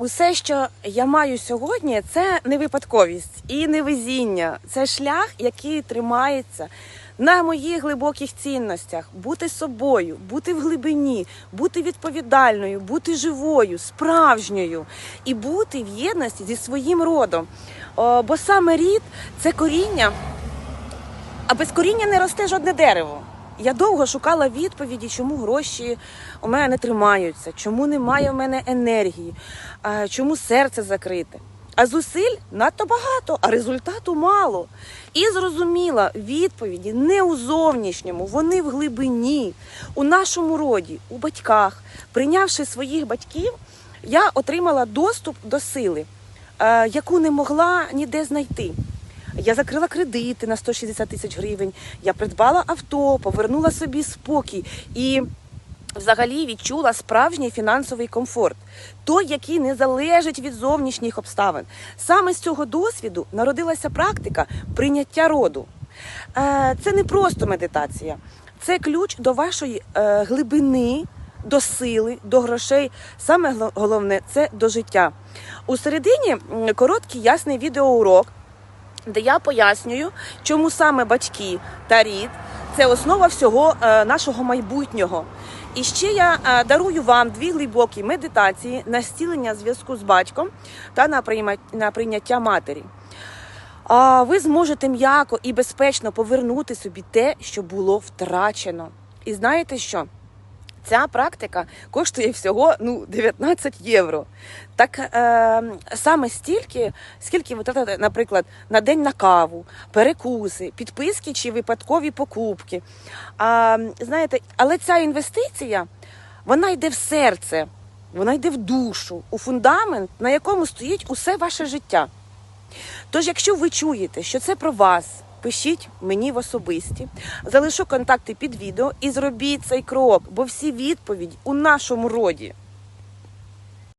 Усе, що я маю сьогодні, це не випадковість і не везіння. Це шлях, який тримається на моїх глибоких цінностях: бути собою, бути в глибині, бути відповідальною, бути живою, справжньою і бути в єдності зі своїм родом. О, бо саме рід це коріння, а без коріння не росте жодне дерево. Я довго шукала відповіді, чому гроші у мене не тримаються, чому немає в мене енергії, чому серце закрите. А зусиль надто багато, а результату мало. І зрозуміла, відповіді не у зовнішньому, вони в глибині, у нашому роді, у батьках. Прийнявши своїх батьків, я отримала доступ до сили, е, яку не могла ніде знайти. Я закрила кредити на 160 тисяч гривень. Я придбала авто, повернула собі спокій і взагалі відчула справжній фінансовий комфорт, той, який не залежить від зовнішніх обставин. Саме з цього досвіду народилася практика прийняття роду. Е, Це не просто медитація, це ключ до вашої е, глибини. До сили, до грошей, саме головне це до життя. У середині короткий ясний відеоурок, де я пояснюю, чому саме батьки та рід це основа всього е, нашого майбутнього. І ще я е, дарую вам дві глибокі медитації на зцілення зв'язку з батьком та на прийняття матері. Ви зможете м'яко і безпечно повернути собі те, що було втрачено. І знаєте що? Ця практика коштує всього ну 19 євро. Так е, саме стільки, скільки ви тратите, наприклад, на день на каву, перекуси, підписки чи випадкові покупки. А, знаєте, але ця інвестиція вона йде в серце, вона йде в душу, у фундамент, на якому стоїть усе ваше життя. Тож, якщо ви чуєте, що це про вас, пишіть мені в особисті, залишу контакти під відео і зробіть цей крок, бо всі відповіді у нашому роді.